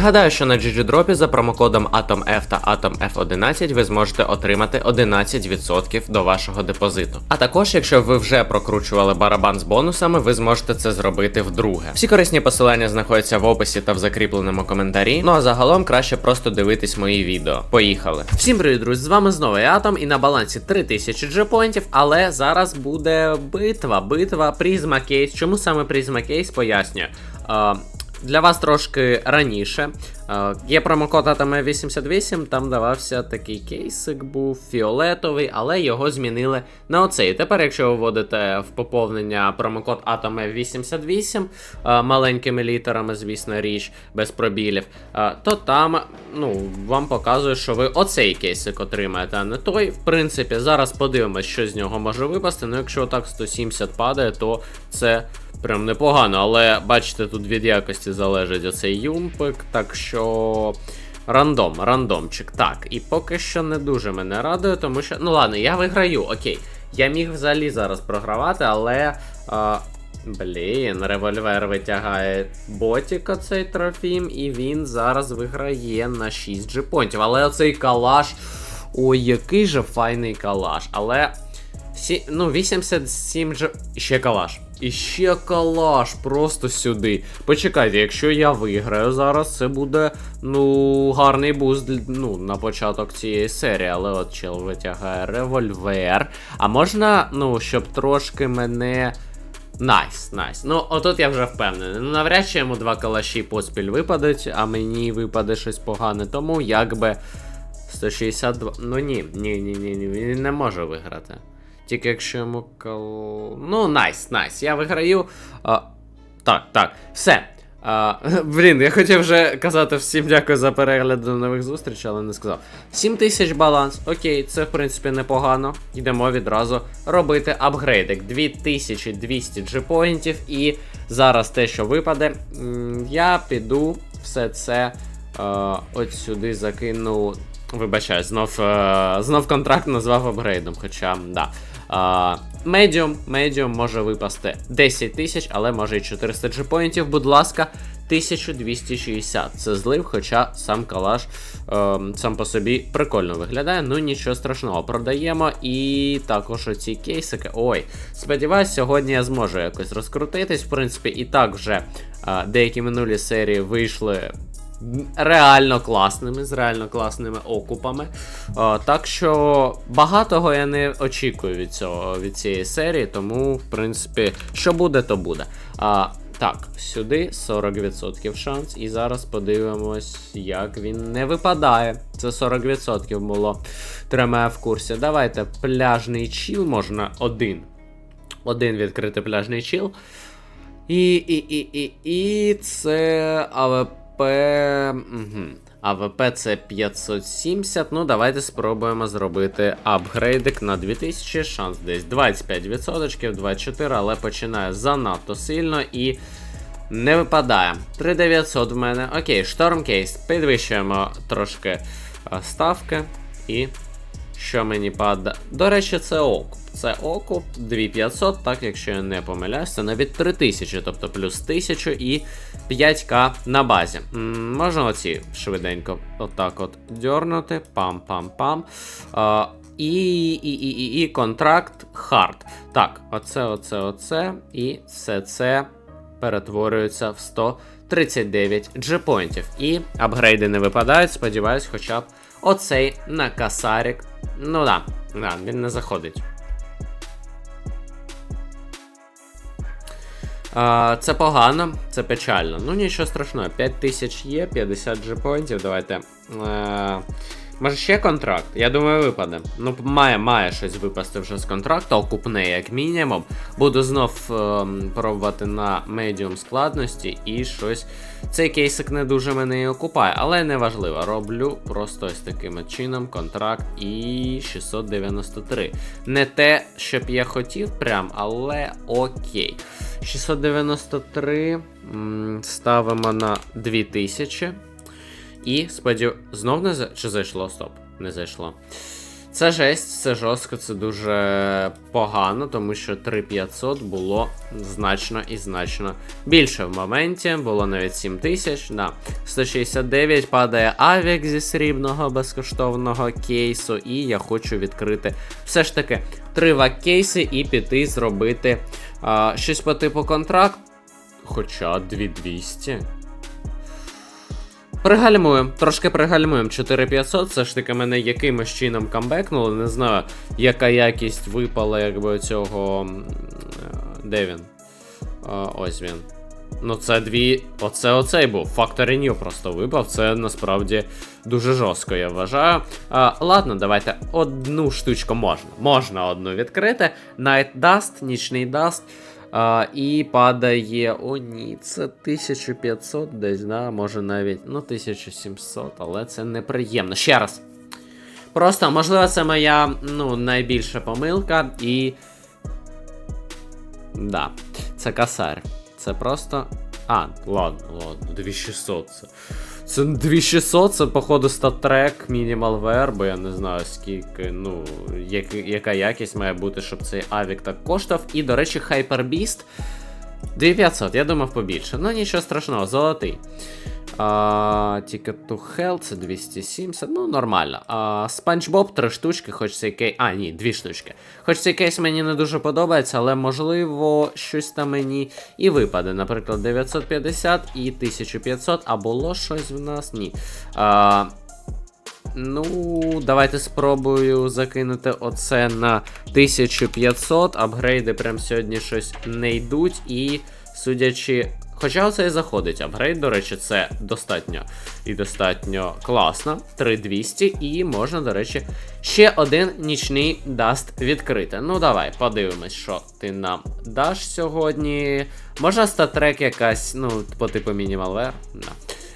Нагадаю, що на GGDrop за промокодом AtomF та AtomF11 ви зможете отримати 11% до вашого депозиту. А також, якщо ви вже прокручували барабан з бонусами, ви зможете це зробити вдруге. Всі корисні посилання знаходяться в описі та в закріпленому коментарі. Ну а загалом краще просто дивитись мої відео. Поїхали. Всім привіт, друзі! З вами знову я Атом і на балансі 3000 джепоінтів, але зараз буде битва, битва Призма Кейс. Чому саме Призма Кейс пояснюю. Для вас трошки раніше. Е, Є промокод Atome 88 там давався такий кейсик, був фіолетовий, але його змінили на оцей. Тепер, якщо ви вводите в поповнення промокод Atome 88 е, маленькими літерами, звісно, річ, без пробілів, е, то там ну, вам показує, що ви оцей кейсик отримаєте, а не той. В принципі, зараз подивимось, що з нього може випасти. Ну, якщо так 170 падає, то це. Прям непогано, але бачите, тут від якості залежить оцей юмпик, так що. Рандом, рандомчик. Так, і поки що не дуже мене радує, тому що. Ну ладно, я виграю, окей. Я міг взагалі зараз програвати, але. А... Блін, револьвер витягає ботіка цей трофім, і він зараз виграє на 6 джипонтів. Але оцей калаш. Ой, який же файний калаш. Але. Сі... Ну, 87 дж... Ще калаш. І ще калаш, просто сюди. Почекайте, якщо я виграю зараз, це буде ну гарний буст ну, на початок цієї серії. Але от чел витягає револьвер. А можна, ну, щоб трошки мене. Найс, найс. Ну, отут я вже впевнений. Ну, навряд чи йому два калаші поспіль випадуть, а мені випаде щось погане. Тому якби 162. Ну ні, ні, ні, ні, ні, він не може виграти. Тільки якщо йому кол... Ну, найс, найс. Я виграю. А, так, так, все. А, блін, я хотів вже казати всім дякую за перегляд до нових зустрічей, але не сказав. 7 тисяч баланс, окей, це в принципі непогано. Йдемо відразу робити апгрейдик. 2200 джипоінтів, і зараз те, що випаде, я піду все це от сюди закину. Вибачаю, знов, е, знов контракт назвав апгрейдом, хоча, да. Медіум, медіум може випасти 10 тисяч, але може і 400 джипоінтів, будь ласка, 1260. Це злив, хоча сам калаш е, сам по собі прикольно виглядає. Ну нічого страшного, продаємо. І також оці кейсики. Ой, сподіваюсь, сьогодні я зможу якось розкрутитись. В принципі, і так вже е, деякі минулі серії вийшли реально класними, з реально класними окупами. О, так що багатого я не очікую від цього від цієї серії, тому, в принципі, що буде, то буде. А, Так, сюди 40% шанс. І зараз подивимось, як він не випадає. Це 40% було. Тримає в курсі. Давайте пляжний чіл, можна один. Один відкрити пляжний чіл. І і, і, і, і це АВП. Угу. АВП це 570. Ну, давайте спробуємо зробити апгрейдик на 2000. Шанс десь 25%, 24, але починає занадто сильно і не випадає. 3900 в мене. Окей, штормкейс. Підвищуємо трошки ставки. І що мені падає? До речі, це ок. Це окуп 2500, так, якщо я не помиляюсь, це навіть 3000, тобто плюс 1000 і 5к на базі. М -м, можна оці швиденько отак от дьорнути. Пам-пам-пам. І, і, і, і, і контракт хард. Так, оце, оце, оце. І все це перетворюється в 139 джепоінтів. І апгрейди не випадають, сподіваюсь, хоча б оцей на касарік. Ну да, да, він не заходить. А, Це погано, це печально. Ну нічого страшного, 5000 є, 50 джепоінтів. Давайте. А, е, може ще контракт? Я думаю, випаде. Ну, має має щось випасти вже з контракту, окупне, як мінімум. Буду знов е, пробувати на медіум складності і щось. Цей кейсик не дуже мене і окупає, але не важливо. Роблю просто ось таким чином контракт і 693. Не те, щоб я хотів, прям, але окей. 693 ставимо на 2000. І сподів... Знов не. Чи зайшло? Стоп, не зайшло. Це жесть, це жорстко, це дуже погано, тому що 3500 було значно і значно більше в моменті. Було навіть 7000. Да. 169 падає авік зі срібного безкоштовного кейсу. І я хочу відкрити все ж таки три вак-кейси і піти зробити а, щось по типу контракт. Хоча 2200. Пригальмуємо, трошки пригальмуємо 4500, все ж таки мене якимось чином камбекнуло, не знаю, яка якість випала, якби цього. е, Де він? А, ось він. Ну, це дві. Оце оцей був. Factory New просто випав. Це насправді дуже жорстко, я вважаю. А, ладно, давайте одну штучку можна. Можна одну відкрити. Night Dust, нічний Dust. А, і падає. О, ні, це 1500 десь, да, може навіть. Ну, 1700, але це неприємно. Ще раз. Просто, можливо, це моя ну, найбільша помилка і. Да, це касар. Це просто. А, ладно, ладно, 2600 це. Це 2600, це, походу, статрек, мінімалвер, бо я не знаю скільки, ну, як, яка якість має бути, щоб цей авік так коштував. І, до речі, Hyperbeast 2500, я думав побільше. Ну нічого страшного, золотий. А, Ticket to Hell це 270, ну нормально. А, SpongeBob 3 штучки, хоч цей кейс. А, ні, 2 штучки. Хоч цей кейс мені не дуже подобається, але можливо щось там мені і випаде. Наприклад, 950 і 1500, а було щось в нас? Ні. А, Ну, давайте спробую закинути оце на 1500. Апгрейди прям сьогодні щось не йдуть. І судячи. Хоча оце і заходить апгрейд, до речі, це достатньо і достатньо класно. 3200, і можна, до речі, ще один нічний даст відкрити. Ну, давай, подивимось, що ти нам даш сьогодні. Можна статрек якась, ну, по типу мінімалвер. Да.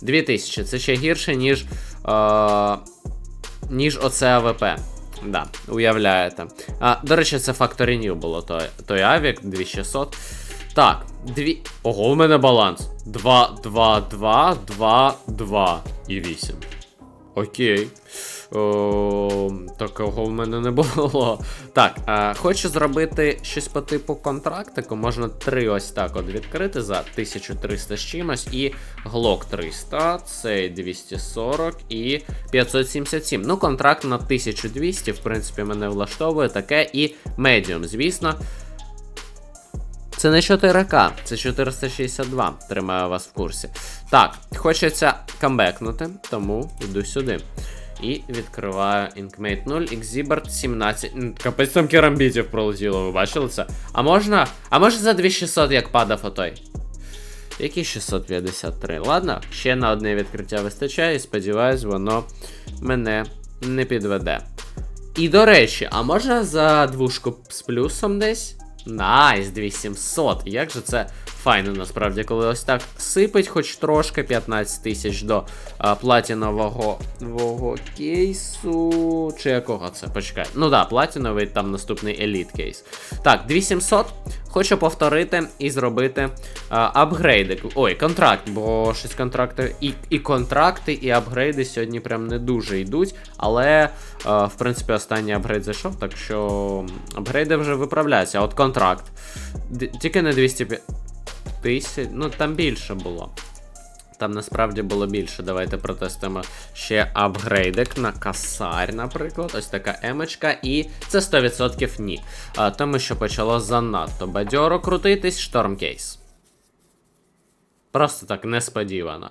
2000, це ще гірше, ніж. Е- ніж оце АВП. Да, уявляєте. А, До речі, це Factory New було той, той авік 2600. Так, дві. Ого, у мене баланс. 2, 2, 2, 2, 2 і 8. Окей. О, такого в мене не було. Так, а, хочу зробити щось по типу контрактику. Можна три ось так от відкрити за 1300 з чимось. І Glock 300, цей 240 і 577. Ну, контракт на 1200, в принципі, мене влаштовує таке. І Medium, звісно. Це не 4К, це 462. Тримаю вас в курсі. Так, хочеться камбекнути, тому йду сюди. І відкриваю Inkmate 0, Exhibert 17. Капець там керамбітів пролетіло, ви бачили це? А можна. А може за 2600 як падав отой? Який 653? Ладно, ще на одне відкриття вистачає, і сподіваюсь, воно мене не підведе. І до речі, а можна за двушку з плюсом десь? Найс, 2700. Як же це файно, насправді, коли ось так сипить хоч трошки 15 тисяч до а, платінового кейсу. Чи якого це? Почекай. Ну да, платіновий там наступний еліт кейс. Так, 2700. Хочу повторити і зробити апгрейди. Ой, контракт, бо щось контракти. І, і контракти, і апгрейди сьогодні прям не дуже йдуть. Але, а, в принципі, останній апгрейд зайшов, так що апгрейди вже виправляються. От контракт. Д- тільки не 205 тисяч. Ну, там більше було. Там насправді було більше. Давайте протестуємо ще апгрейдик на касарь, наприклад. Ось така емочка. І це 100% ні. А, тому що почало занадто бадьоро крутитись штормкейс. Просто так несподівано.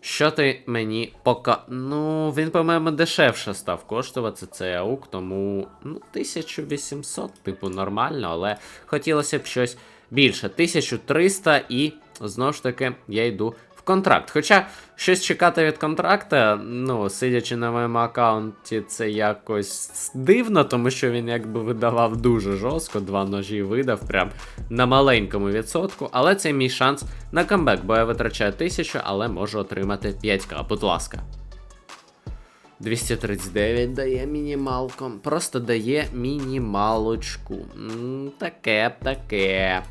Що ти мені пока. Ну, він, по-моєму, дешевше став коштувати цей аук, тому ну, 1800, типу, нормально, але хотілося б щось більше. 1300 і знову ж таки я йду в контракт. Хоча щось чекати від контракта, ну, сидячи на моєму аккаунті, це якось дивно, тому що він якби видавав дуже жорстко, два ножі видав прям на маленькому відсотку. Але це мій шанс на камбек, бо я витрачаю 1000, але можу отримати 5к, будь ласка. 239 дає мінімалку. Просто дає мінімалочку. Таке, таке.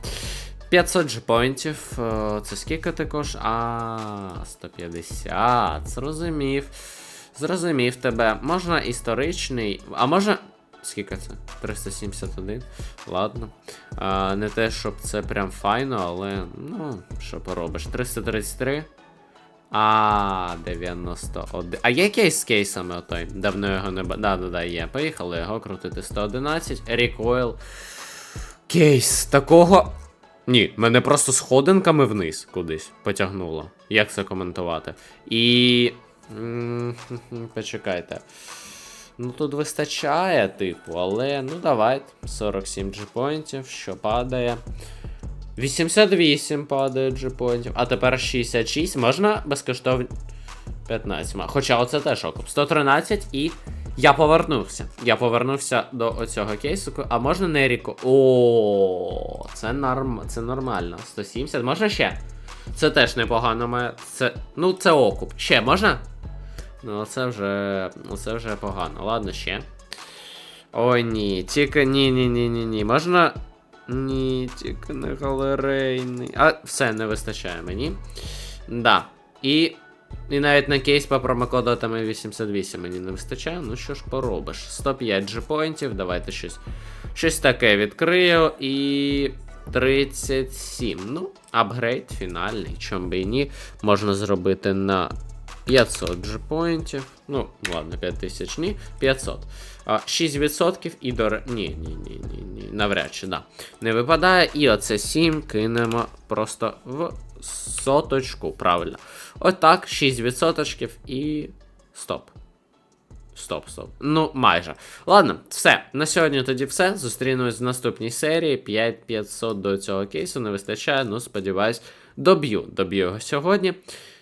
500 джепоінтів. е, Це скільки також? А, 150. Зрозумів. Зрозумів тебе. Можна історичний. А можна. Скільки це? 371. Ладно. А, не те, щоб це прям файно, але. Ну, що поробиш. 333. А, 91. А є кейс з кейсами отой? Давно його не. Да, да, да, є. Поїхали його крутити. 111. Recoil. Кейс. Такого. Ні, мене просто сходинками вниз кудись потягнуло. Як це коментувати? І. Почекайте. Ну тут вистачає, типу, але ну давайте. 47 джипоінтів, що падає. 88 падає джипоінтів, а тепер 66. Можна безкоштовно. 15. Хоча оце теж окуп. 113 і. Я повернувся. Я повернувся до оцього кейсу. А можна не ріко. О, це норм... це нормально. 170. Можна ще? Це теж непогано має. Це. Ну, це окуп. Ще можна? Ну, це вже. Ну, це вже погано. Ладно, ще. Ой, ні. Тільки ні, ні, ні, ні, ні. Можна. Ні, тільки не галерейний. А, все, не вистачає мені. Да. І. І навіть на кейс по промокоду там 88 мені не вистачає. Ну що ж поробиш? 105 джипоінтів, давайте щось. Щось таке відкрию. І. 37. Ну, апгрейд фінальний, чом би і ні. Можна зробити на 500 джипоінтів. Ну, ладно, 5000 ні. 500. А, 6% і до. Ні, ні, ні, ні, ні. Навряд чи, да. Не випадає. І оце 7 кинемо просто в соточку. Правильно. Отак, 6% і. Стоп. Стоп, стоп. Ну, майже. Ладно, все. На сьогодні тоді все. Зустрінемось в наступній серії. 5500 до цього кейсу не вистачає. Ну, сподіваюсь, доб'ю. Доб'ю його сьогодні.